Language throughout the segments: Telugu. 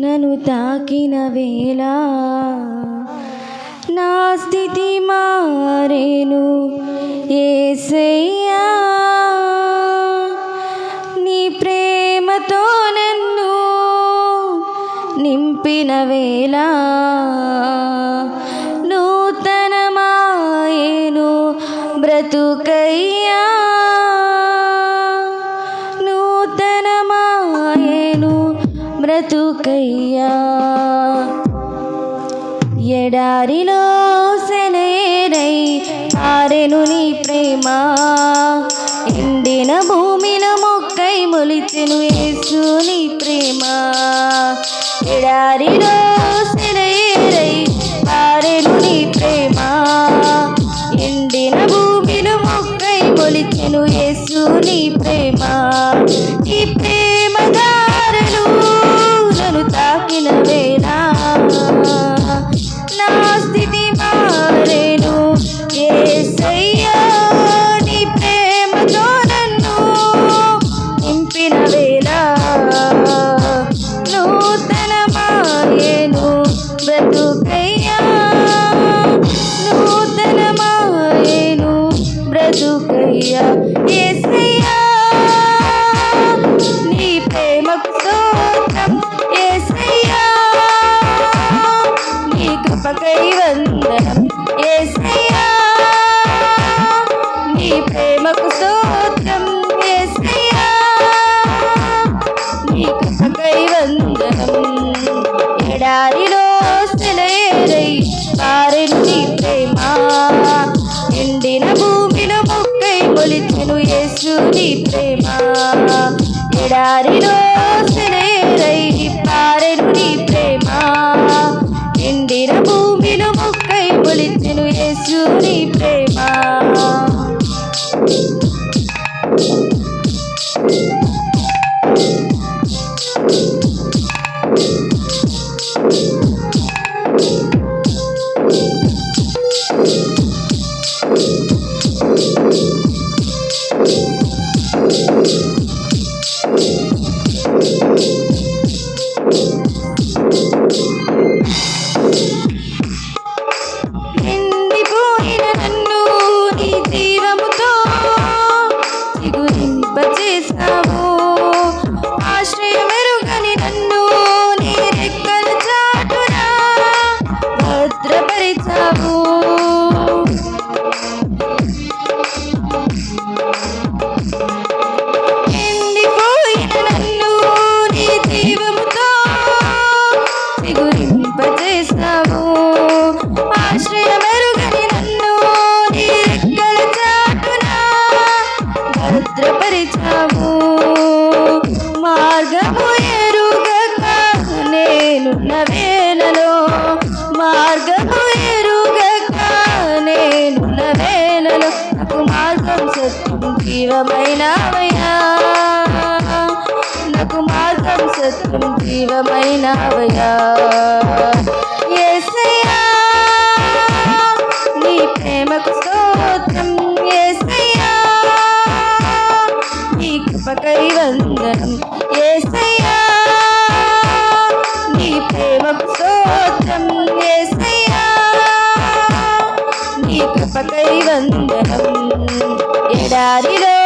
నన్ను తాకిన వేళ నా స్థితి మారేను ఏసయ్యా. నీ ప్రేమతో నన్ను నింపిన వేళ నూతనమాయేను బ్రతుకై బ్రతుకయ్యా. ఎడారిలో సెలయేరై పారెను నీ ప్రేమ. ఎండిన భూమిన మొక్కై మొలిచెను యేసు నీ ప్రేమ. ఎడారిలో సెలయేరై పారెను నీ ప్రేమ. ఎండిన భూమిన మొక్కై మొలిచెను యేసు నీ ప్రేమ. నీ ప్రేమ నీ ప్రేమ. ఎడారిలో నడిచావు మార్గము ఎరుగక నేను వేళలో. మార్గము ఎరుగక నేను వేళలో. నాకు మార్గం సత్యం జీవమైనవయ్యా. నాకు మార్గం సత్యం జీవమైనవయ్యా. కృపకై వందనం. యేసయ్యా నీ ప్రేమకు స్తోత్రం. యేసయ్యా నీ కృపకై వందనం. ఎడారిలో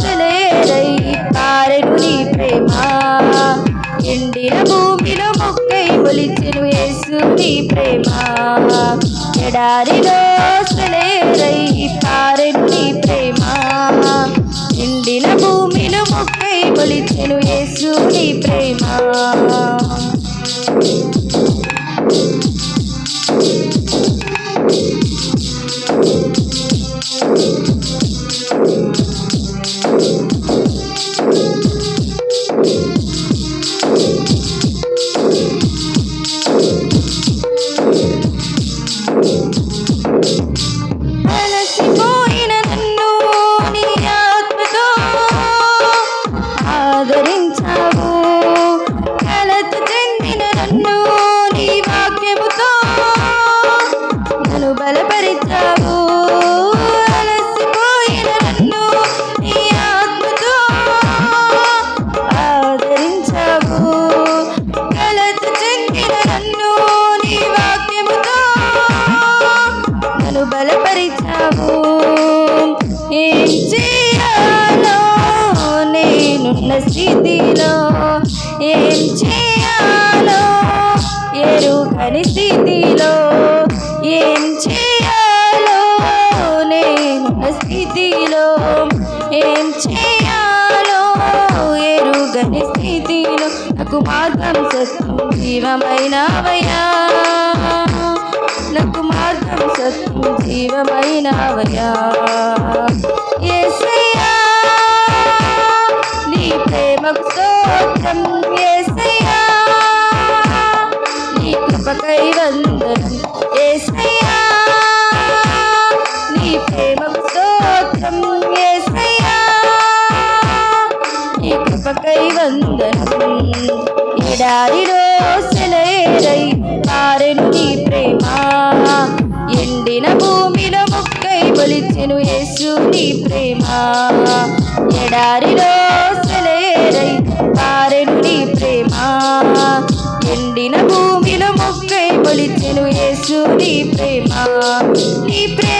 సెలయేరై పారెను నీ ప్రేమ. ఎండిన భూమిలో మొక్కై మొలిచెను యేసు నీ ప్రేమ. ఎడారిలో సెలయేరై మొక్కై మొలిచెను యేసు స్థితిలో ఏం చేయాలో ఎరుగని స్థితిలో నాకు మార్గం సత్యం జీవమైనవయ్యా నాకు మార్గం సత్యం జీవమైనవయ్యా యేసయ్యా నీ ప్రేమకు స్తోత్రం యేసయ్యా నీ కృపకై వందనం యేసయ్యా కొలిచెను బలిచెను యేసు నీ ప్రేమ. ఎడారిలో సెలయేరై పారెను నీ ప్రేమ. ఎండిన భూమిలో మొక్కై కొలిచెను యేసు నీ ప్రేమ. నీ ప్రేమ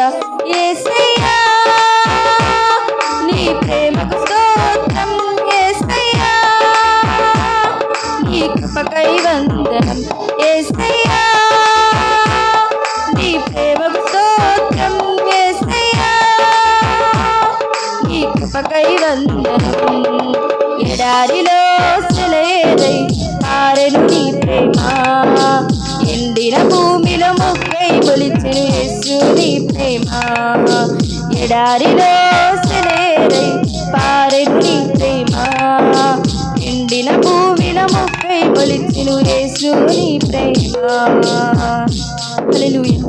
ఎడారిలో సెలయేరై నీ ప్రేమ? ఎండిన భూమిలో మొక్కై బొలిచెను యేసు నీ ప్రేమ? ఎడారిలో సెలయేరై పారెను నీ ప్రేమ? ఎండిన భూమిలో మొక్కై బొలిచెను యేసు నీ ప్రేమ? హల్లెలూయా.